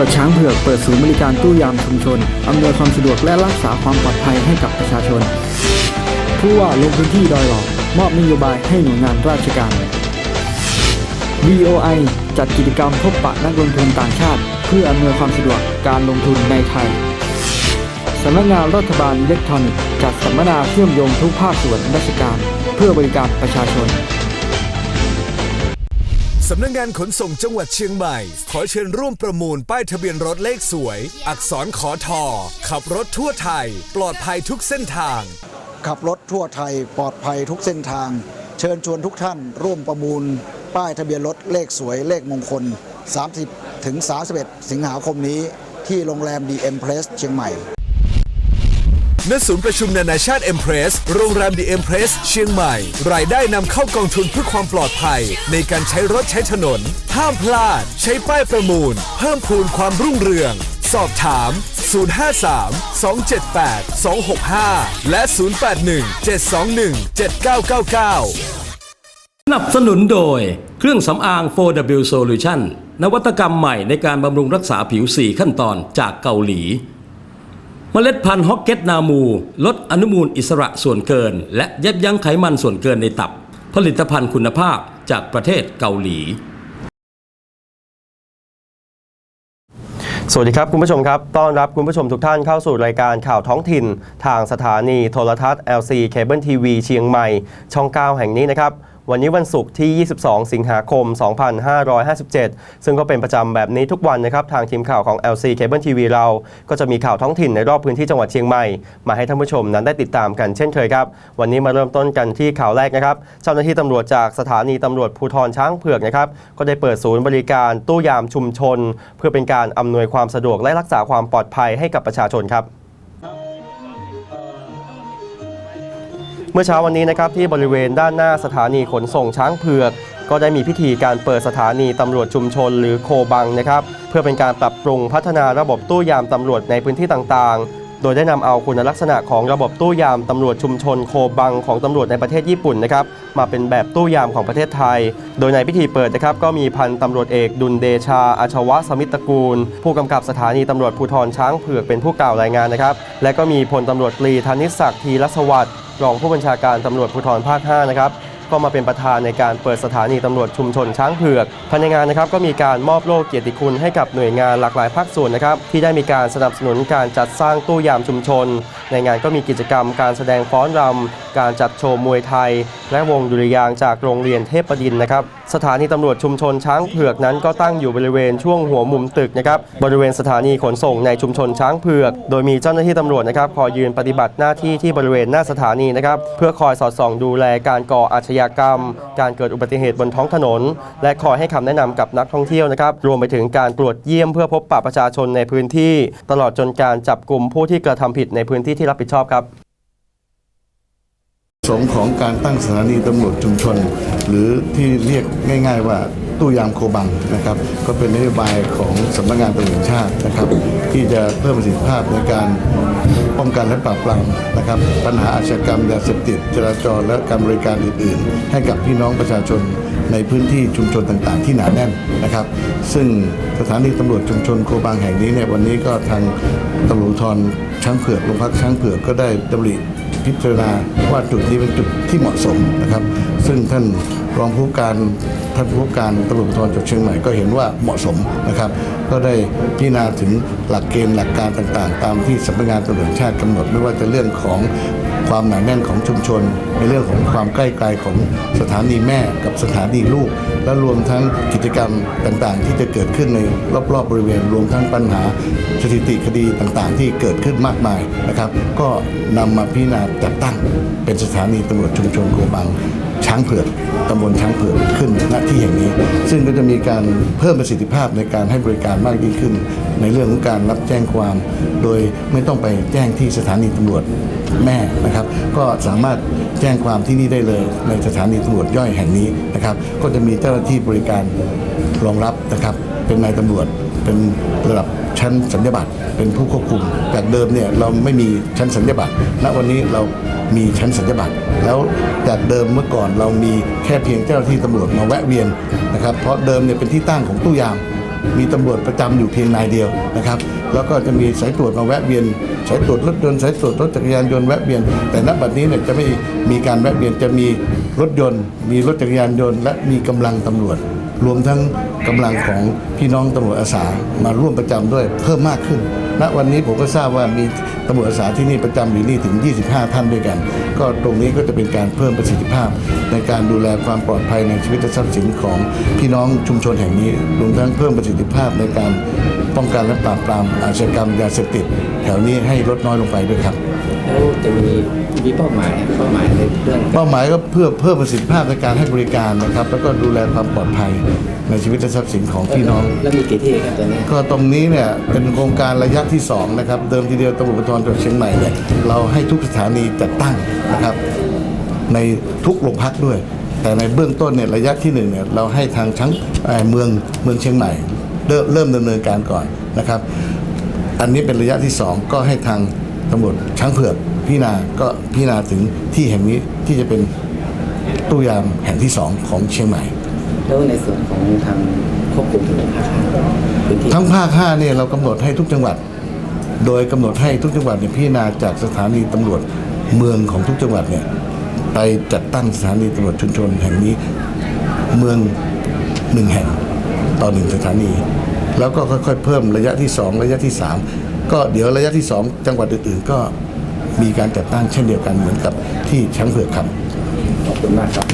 ตำรวจช้างเผือกเปิดศูนย์บริการตู้ยามชุมชน อำนวยความสะดวกและรักษาความปลอดภัยให้กับประชาชน ผู้ว่าลงพื้นที่ดอยหลอกมอบนโยบายให้หน่วยงานราชการ BOI จัดกิจกรรมพบปะนักลงทุนต่างชาติ เพื่ออำนวยความสะดวกการลงทุนในไทย สำนักงานรัฐบาลอิเล็กทรอนิกส์จัดสัมมนาเชื่อมโยงทุกภาคส่วนราชการ เพื่อบริการประชาชน สำนักงงานขนส่งจังหวัดเชียงใหม่ ขอเชิญร่วมประมูลป้ายทะเบียนรถเลขสวย อักษรขอทอ ขับรถทั่วไทย ปลอดภัยทุกเส้นทาง ขับรถทั่วไทยปลอดภัยทุกเส้นทาง เชิญชวนทุกท่านร่วมประมูล ป้ายทะเบียนรถเลขสวยเลขมงคล 30 ถึง 31 สิงหาคมนี้ที่โรงแรมดีเอ็มเพรสเชียงใหม่ ณศูนย์ประชุมนานาชาติเอ็มเพรส โรงแรมดีเอ็มเพรสเชียงใหม่ รายได้นำเข้ากองทุนเพื่อความปลอดภัย ในการใช้รถใช้ถนน ห้ามพลาด ใช้ป้ายประมูล เพิ่มพูนความรุ่งเรือง สอบถาม 053 278 265 และ 081 721 7999 สนับสนุนโดย เครื่องสำอาง 4W Solution นวัตกรรมใหม่ในการบำรุงรักษาผิว 4 ขั้นตอนจากเกาหลี เมล็ดพันธุ์ฮอกเก็ตนามู ลดอนุมูลอิสระส่วนเกิน และยับยั้งไขมันส่วนเกินในตับ ผลิตภัณฑ์คุณภาพจากประเทศเกาหลีสวัสดีครับ คุณผู้ชมครับ ต้อนรับคุณผู้ชมทุกท่านเข้าสู่รายการข่าวท้องถิ่น ทางสถานีโทรทัศน์ LC Cable TV เชียงใหม่ ช่อง 9 แห่งนี้นะครับ วันนี้วันศุกร์ที่ 22 สิงหาคม 2557 ซึ่งก็เป็นประจำแบบนี้ทุกวันนะครับ ทางทีมข่าวของ LC Cable TV เรา ก็จะมีข่าวท้องถิ่นในรอบพื้นที่จังหวัดเชียงใหม่ มาให้ท่านผู้ชมนั้นได้ติดตามกันเช่นเคยครับ วันนี้มาเริ่มต้นกันที่ข่าวแรกนะครับ เจ้าหน้าที่ตำรวจจากสถานีตำรวจภูธรช้างเผือกนะครับ ก็ได้เปิดศูนย์บริการตู้ยามชุมชน เพื่อเป็นการอำนวยความสะดวกและรักษาความปลอดภัยให้กับประชาชนครับ เมื่อเช้าวันนี้นะครับที่บริเวณด้านหน้าสถานีขนส่งช้างเผือก ก็ได้มีพิธีการเปิดสถานีตำรวจชุมชนหรือโคบังนะครับเพื่อเป็นการปรับปรุงพัฒนาระบบตู้ยามตำรวจในพื้นที่ต่างๆ โดยได้นำเอาคุณลักษณะของระบบตู้ยามตำรวจชุมชนโคบังของตำรวจในประเทศญี่ปุ่นนะครับมาเป็นแบบตู้ยามของประเทศไทย โดยในพิธีเปิดนะครับก็มีพันตำรวจเอกดุลเดชาอาชวะสมิตรกูล ผู้กำกับสถานีตำรวจภูธรช้างเผือกเป็นผู้กล่าวรายงานนะครับและก็มีพลตำรวจตรีธนิศักดิ์ทีรสวัสดิ์ รองผู้บัญชาการตำรวจภูธรภาค 5 นะครับก็มาเป็นประธานในการเปิดสถานีตำรวจชุมชนช้างเผือกภายในงานนะครับก็มีการมอบโล่เกียรติคุณให้กับหน่วยงานหลากหลายภาคส่วนนะครับที่ได้มีการสนับสนุนการจัดสร้างตู้ยามชุมชน ในงานก็มีกิจกรรมการแสดงฟ้อนรำการจัดโชว์มวยไทย และวงดุริยางจากโรงเรียนเทพประดินนะครับ สถานีตำรวจชุมชนช้างเผือกนั้นก็ตั้งอยู่บริเวณช่วงหัวมุมตึกนะครับบริเวณสถานีขนส่งในชุมชนช้างเผือก โดยมีเจ้าหน้าที่ตำรวจนะครับคอยยืนปฏิบัติหน้าที่ที่บริเวณหน้าสถานีนะครับเพื่อคอยสอดส่องดูแลการก่ออาชญากรรม การเกิดอุบัติเหตุบนท้องถนน และคอยให้คำแนะนำกับนักท่องเที่ยวนะครับรวมไปถึงการตรวจเยี่ยมเพื่อพบปะประชาชนในพื้นที่ ตลอดจนการจับกลุ่มผู้ที่กระทำผิดในพื้นที่ที่รับผิดชอบครับ สงค์ของการตั้งสถานีตำรวจชุมชน หรือที่เรียกง่าย ๆ ว่าตู้ยามโคบังนะครับ ก็เป็นนโยบายของสำนักงานตำรวจแห่งชาตินะครับ ที่จะเพิ่มประสิทธิภาพในการป้องกันและปราบปรามนะครับ ปัญหาอาชญากรรมยาเสพติดจราจรและการบริการอื่น ๆ ให้กับพี่น้องประชาชนในพื้นที่ชุมชนต่างๆ ที่หนาแน่นนะครับ ซึ่งสถานีตำรวจชุมชนโคบังแห่งนี้เนี่ยวันนี้ก็ทางตำรวจภูธรช้างเผือกโรงพักช้างเผือกก็ได้ดำริ พิจารณาว่าจุดนี้เป็นจุดที่เหมาะสมนะครับ ซึ่งท่านรองผู้การท่านผู้การตำรวจภูธรจังหวัดเชียงใหม่ก็เห็นว่าเหมาะสมนะครับ ก็ได้พิจารณาถึงหลักเกณฑ์หลักการต่างๆ ตามที่สำนักงานตำรวจแห่งชาติกำหนดไม่ว่าจะเรื่องของความหนาแน่นของชุมชน ในเรื่องของความใกล้ไกลของสถานีแม่กับสถานีลูก และรวมทั้งกิจกรรมต่างๆ ที่จะเกิดขึ้นในรอบๆบริเวณ รวมทั้งปัญหาสถิติคดีต่างๆ ที่เกิดขึ้นมากมายนะครับ ก็นำมาพิจารณาจัดตั้งเป็นสถานีตำรวจชุมชนโกบัง ช้างเผือกตำบลช้างเผือกขึ้นณที่แห่งนี้ ซึ่งก็จะมีการเพิ่มประสิทธิภาพในการให้บริการมากยิ่งขึ้น ในเรื่องของการรับแจ้งความ โดยไม่ต้องไปแจ้งที่สถานีตำรวจแม่นะครับ ก็สามารถแจ้งความที่นี่ได้เลย ในสถานีตำรวจย่อยแห่งนี้นะครับ ก็จะมีเจ้าหน้าที่บริการรองรับนะครับ เป็นนายตำรวจ เป็นระดับชั้นสัญญาบัตรเป็นผู้ควบคุมจากเดิมเนี่ยเราไม่มีชั้นสัญญาบัตรณวันนี้เรามีชั้นสัญญาบัตรแล้วจากเดิมเมื่อก่อนเรามีแค่เพียงเจ้าหน้าที่ตำรวจมาแวะเวียนนะครับ เพราะเดิมเนี่ยเป็นที่ตั้งของตู้ยาม มีตำรวจประจำอยู่เพียงนายเดียวนะครับ แล้วก็จะมีสายตรวจมาแวะเวียน สายตรวจรถยนต์สายตรวจรถจักรยานยนต์แวะเวียน แต่ณบัดนี้เนี่ยจะไม่มีการแวะเวียนจะมีรถยนต์ มีรถจักรยานยนต์และมีกำลังตำรวจ รวมทั้งกำลังของพี่น้องตำรวจอาสามาร่วมประจำด้วยเพิ่มมากขึ้นณวันนี้ผมก็ทราบว่ามีตำรวจอาสาที่นี่ประจำอยู่นี่ถึง 25 ท่านด้วยกัน ก็ตรงนี้ก็จะเป็นการเพิ่มประสิทธิภาพ ในการดูแลความปลอดภัยในชีวิตและทรัพย์สินของพี่น้องชุมชนแห่งนี้ รวมทั้งเพิ่มประสิทธิภาพในการ ป้องกันและปราบปรามอาชญากรรมยาเสพติดแถวนี้ให้ลดน้อยลงไปด้วยครับ แล้วจะมีมีเป้าหมายเป้าหมายในเรื่องเป้าหมายก็เพื่อเพิ่มประสิทธิภาพในการให้บริการนะครับ แล้วก็ดูแลความปลอดภัยในชีวิตและทรัพย์สินของพี่น้อง แล้วมีกี่ที่ครับตอนนี้ ก็ตรงนี้เนี่ยเป็นโครงการระยะที่2นะครับเดิมทีเดียวตำรวจภูธรจังหวัดเชียงใหม่เนี่ยเราให้ทุกสถานีจัดตั้งนะครับ ในทุกโรงพักด้วย แต่ในเบื้องต้นเนี่ยระยะที่หนึ่งเนี่ยเราให้ทางชั้งเอ่อเมืองเมืองเชียงใหม่ เริ่มเริ่มดำเนินการก่อนนะครับ อันนี้เป็นระยะที่สองก็ให้ทางตำรวจช้างเผือกพิจารณาก็พิจารณาถึงที่แห่งนี้ที่จะเป็นตู้ยามแห่งที่สองของเชียงใหม่ แล้วในส่วนของทางควบคุมถนนภาคห้าพื้นที่ทั้งภาค5เนี่ยเรากำหนดให้ทุกจังหวัด โดยกำหนดให้ทุกจังหวัดเนี่ยพิจารณาจากสถานีตำรวจเมืองของทุกจังหวัดเนี่ยไปจัดตั้งสถานีตำรวจชุมชนแห่งนี้เมืองหนึ่งแห่ง ต่อหนึ่งสถานี แล้วก็ค่อยๆเพิ่มระยะที่ 2 ระยะที่ 3 ก็เดี๋ยวระยะที่ 2 จังหวัดอื่นๆ ก็มีการจัดตั้งเช่นเดียวกันเหมือนกับที่ช้างเผือกครับขอบคุณมากครับ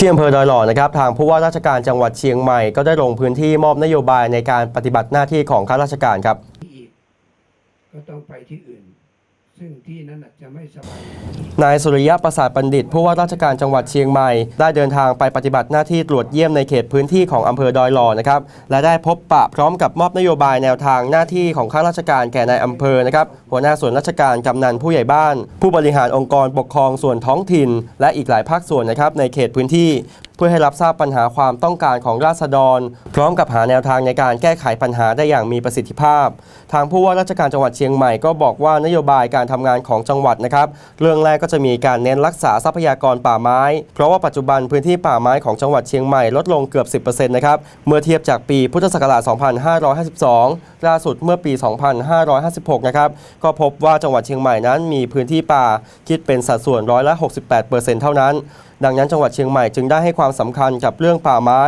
ที่อำเภอดอยหล่อนะครับทางผู้ว่าราชการจังหวัดเชียงใหม่ก็ได้ลงพื้นที่มอบนโยบายในการปฏิบัติหน้าที่ของข้าราชการครับอีกก็ต้องไปที่อื่น ซึ่งที่นั้นจะไม่สบาย นายสุริยะประสาทบัณฑิตผู้ว่าราชการจังหวัดเชียงใหม่ ได้เดินทางไปปฏิบัติหน้าที่ตรวจเยี่ยมในเขตพื้นที่ของอำเภอดอยหล่อนะครับและได้พบปะพร้อมกับมอบนโยบายแนวทางหน้าที่ของข้าราชการแก่นายอำเภอนะครับหัวหน้าส่วนราชการกำนันผู้ใหญ่บ้าน ผู้บริหารองค์กรปกครองส่วนท้องถิ่น และอีกหลายภาคส่วนนะครับในเขตพื้นที่ เพื่อให้รับทราบปัญหาความต้องการของราษฎร พร้อมกับหาแนวทางในการแก้ไขปัญหาได้อย่างมีประสิทธิภาพ ทางผู้ว่าราชการจังหวัดเชียงใหม่ก็บอกว่านโยบายการทำงานของจังหวัดนะครับ เรื่องแรกก็จะมีการเน้นรักษาทรัพยากรป่าไม้ เพราะว่าปัจจุบันพื้นที่ป่าไม้ของจังหวัดเชียงใหม่ลดลงเกือบ 10%นะครับเมื่อเทียบจากปีพุทธศักราช 2552 ล่าสุดเมื่อปี 2556 นะครับก็พบว่าจังหวัดเชียงใหม่นั้นมีพื้นที่ป่าคิดเป็นสัดส่วนร้อยละ 68%เท่านั้น ดังนั้นจังหวัดเชียงใหม่จึงได้ให้ความสำคัญกับเรื่องป่าไม้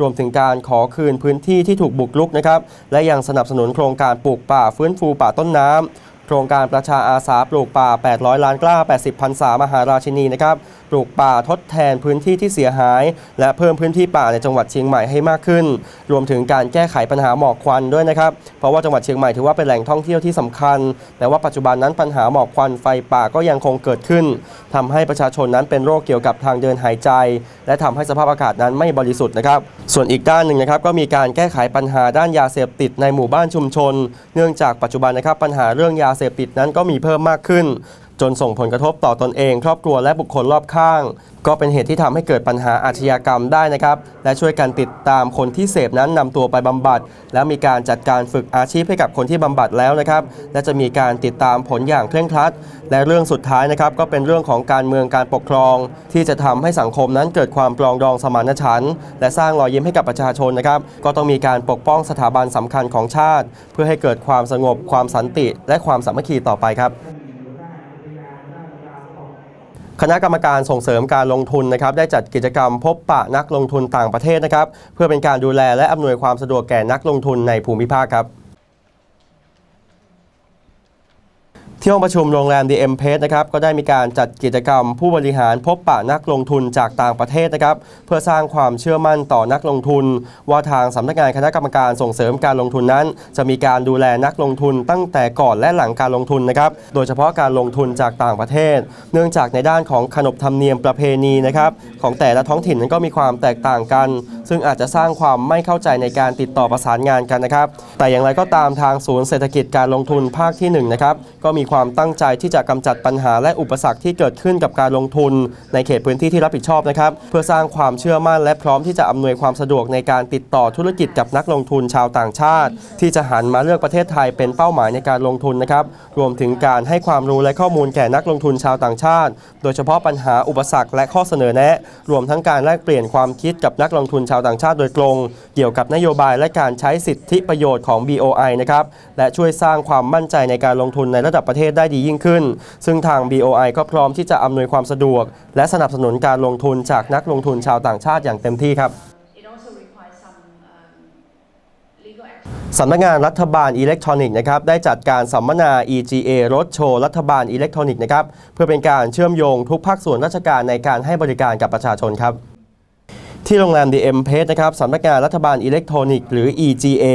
รวมถึงการขอคืนพื้นที่ที่ถูกบุกรุกนะครับและยังสนับสนุนโครงการปลูกป่าฟื้นฟูป่าต้นน้ำโครงการประชาอาสาปลูกป่า 800 ล้านกล้า 80พรรษามหาราชินีนะครับปลูกป่าทดแทนพื้นที่ที่เสียหาย และเพิ่มพื้นที่ป่าในจังหวัดเชียงใหม่ให้มากขึ้น รวมถึงการแก้ไขปัญหาหมอกควันด้วยนะครับ เพราะว่าจังหวัดเชียงใหม่ถือว่าเป็นแหล่งท่องเที่ยวที่สำคัญ แต่ว่าปัจจุบันนั้นปัญหาหมอกควันไฟป่าก็ยังคงเกิดขึ้นทำให้ประชาชนนั้นเป็นโรคเกี่ยวกับทางเดินหายใจ และทำให้สภาพอากาศนั้นไม่บริสุทธิ์นะครับ ส่วนอีกด้านหนึ่งนะครับก็มีการแก้ไขปัญหาด้านยาเสพติดในหมู่บ้านชุมชน เนื่องจากปัจจุบันนะครับปัญหาเรื่องยาเสพติดนั้นก็มีเพิ่มมากขึ้น จนส่งผลกระทบต่อตอนเอง ครอบครัวและบุคคลรอบข้าง ก็เป็นเหตุที่ทำให้เกิดปัญหาอาชญากรรมได้นะครับ และช่วยกันติดตามคนที่เสพนั้นนำตัวไปบำบัด แล้วมีการจัดการฝึกอาชีพให้กับคนที่บำบัดแล้วนะครับ และจะมีการติดตามผลอย่างเคร่งครัด และเรื่องสุดท้ายนะครับก็เป็นเรื่องของการเมืองการปกครอง ที่จะทำให้สังคมนั้นเกิดความปรองดองสมานฉันท์และสร้างรอยยิ้มให้กับประชาชนนะครับ ก็ต้องมีการปกป้องสถาบันสำคัญของชาติ เพื่อให้เกิดความสงบความสันติ และความสามัคคีต่อไปครับ คณะกรรมการส่งเสริมการลงทุนนะครับได้จัดกิจกรรมพบปะนักลงทุนต่างประเทศนะครับ เพื่อเป็นการดูแลและอำนวยความสะดวกแก่นักลงทุนในภูมิภาคครับ ที่ห้องประชุมโรงแรม DM p a c e นะครับก็ได้มีการจัดกิจกรรม ผู้บริหารพบปะนักลงทุนจากต่างประเทศนะครับเพื่อสร้างความเชื่อมั่นต่อนักลงทุน ว่าทางสำนักงานคณะกรรมการส่งเสริมการลงทุนนั้น จะมีการดูแลนักลงทุนตั้งแต่ก่อนและหลังการลงทุนนะครับโดยเฉพาะการลงทุนจากต่างประเทศ เนื่องจากในด้านของขนบธรรมเนียมประเพณีนะครับของแต่ละท้องถิ่นนั้นก็มีความแตกต่างกัน ซึ่งอาจจะสร้างความไม่เข้าใจในการติดต่อประสานงานกันนะครับแต่อย่างไรก็ตามทางศูนย์เศรษฐกิจการลงทุนภาคที่1นะครับก็มีความความตั้งใจที่จะกำจัดปัญหาและอุปสรรคที่เกิดขึ้นกับการลงทุน ในเขตพื้นที่ที่รับผิดชอบนะครับ เพื่อสร้างความเชื่อมั่นและพร้อมที่จะอำนวยความสะดวกในการติดต่อธุรกิจกับนักลงทุนชาวต่างชาติ ที่จะหันมาเลือกประเทศไทยเป็นเป้าหมายในการลงทุนนะครับรวมถึงการให้ความรู้และข้อมูลแก่นักลงทุนชาวต่างชาติ โดยเฉพาะปัญหาอุปสรรคและข้อเสนอแนะ รวมทั้งการแลกเปลี่ยนความคิดกับนักลงทุนชาวต่างชาติโดยตรง เกี่ยวกับนโยบายและการใช้สิทธิประโยชน์ของ BOI นะครับและช่วยสร้างความมั่นใจในการลงทุนในระดับประเทศได้ดียิ่งขึ้น ซึ่งทาง BOI ก็พร้อมที่จะอำนวยความสะดวก และสนับสนุนการลงทุนจากนักลงทุนชาวต่างชาติอย่างเต็มที่ครับสำนักงานรัฐบาลอิเล็กทรอนิกส์นะครับได้จัดการสัมมนา EGA รถโชว์รัฐบาลอิเล็กทรอนิกส์นะครับเพื่อเป็นการเชื่อมโยงทุกภาคส่วนราชการในการให้บริการกับประชาชนครับ ที่โรงแรม DM p a c e นะครับสำนักงานรัฐบาลอิเล็กทรอนิกส์หรือ EGA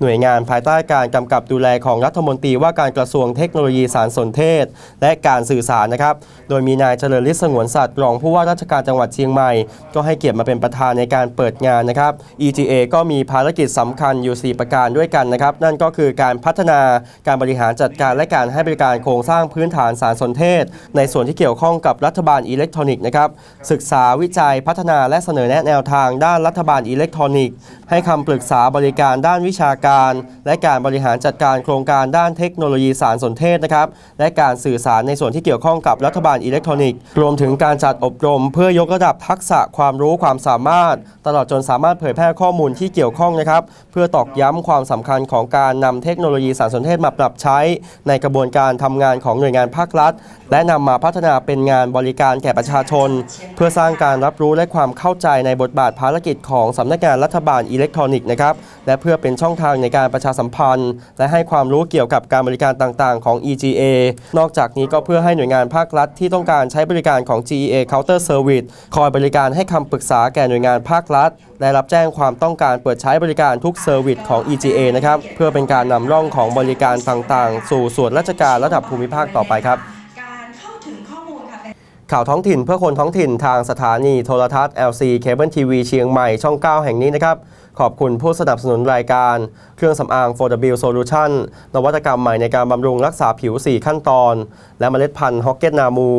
หน่วยงานภายใต้การกำกับดูแลของรัฐมนตรีว่าการกระทรวงเทคโนโลยีสารสนเทศ และการสื่อสารนะครับ โดยมีนายเจริญฤทธิ์สงวนสัตว์รองผู้ว่าราชการจังหวัดเชียงใหม่ ก็ให้เกียรติมาเป็นประธานในการเปิดงานนะครับ EGA ก็มีภารกิจสำคัญอยู่ 4 ประการด้วยกันนะครับ นั่นก็คือการพัฒนาการบริหารจัดการและการให้บริการโครงสร้างพื้นฐานสารสนเทศ ในส่วนที่เกี่ยวข้องกับรัฐบาลอิเล็กทรอนิกส์นะครับศึกษาวิจัยพัฒนาและเสนอแนะนวทางด้านรัฐบาลอิเล็กทรอนิกส์ ให้คำปรึกษาบริการด้านวิชาการ และการบริหารจัดการโครงการด้านเทคโนโลยีสารสนเทศนะครับและการสื่อสารในส่วนที่เกี่ยวข้องกับรัฐบาลอิเล็กทรอนิกส์ รวมถึงการจัดอบรม เพื่อยกระดับทักษะความรู้ความสามารถ ตลอดจนสามารถเผยแพร่ข้อมูลที่เกี่ยวข้องนะครับเพื่อตอกย้ำความสำคัญของการนำเทคโนโลยีสารสนเทศมาปรับใช้ ในกระบวนการทำงานของหน่วยงานภาครัฐ และนำมาพัฒนาเป็นงานบริการแก่ประชาชน เพื่อสร้างการรับรู้และความเข้าใจในบทบาทภารกิจของสำนักงานรัฐบาลอิเล็กทรอนิกส์นะครับและเพื่อเป็นช่องทางในการประชาสัมพันธ์ และให้ความรู้เกี่ยวกับการบริการต่างๆ ของ EGA นอกจากนี้ก็เพื่อให้หน่วยงานภาครัฐที่ต้องการใช้บริการของ GEA Counter Service คอยบริการให้คำปรึกษาแก่หน่วยงานภาครัฐและรับแจ้งความต้องการเปิดใช้บริการทุกเซอร์วิสของ EGA นะครับเพื่อเป็นการนำร่องของบริการต่างๆ สู่ส่วนราชการระดับภูมิภาคต่อไปครับ ข่าวท้องถิ่นเพื่อคนท้องถิ่นทางสถานีโทรทัศน์ LC Cable TV เชียงใหม่ช่อง 9 แห่งนี้นะครับ ขอบคุณผู้สนับสนุนรายการ เครื่องสำอาง 4W Solution นวัตกรรมใหม่ในการบำรุงรักษาผิว 4 ขั้นตอน และเมล็ดพันธุ์ฮอกเก็ตนามู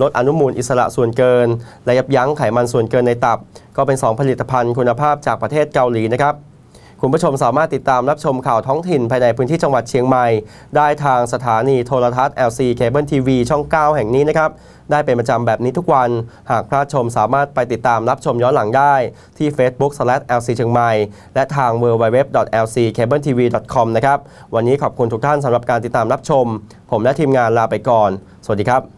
ลดอนุมูลอิสระส่วนเกิน และยับยั้งไขมันส่วนเกินในตับ ก็เป็น 2 ผลิตภัณฑ์คุณภาพจากประเทศเกาหลีนะครับคุณผู้ชมสามารถติดตามรับชมข่าวท้องถิ่นภายในพื้นที่จังหวัดเชียงใหม่ ได้ทางสถานีโทรทัศน์ LC Cable TV ช่อง 9 แห่งนี้นะครับ ได้เป็นประจำแบบนี้ทุกวัน หากพลาดชมสามารถไปติดตามรับชมย้อนหลังได้ที่ Facebook/LC เชียงใหม่ และทาง www.lccabletv.com นะครับ วันนี้ขอบคุณทุกท่านสำหรับการติดตามรับชม ผมและทีมงานลาไปก่อน สวัสดีครับ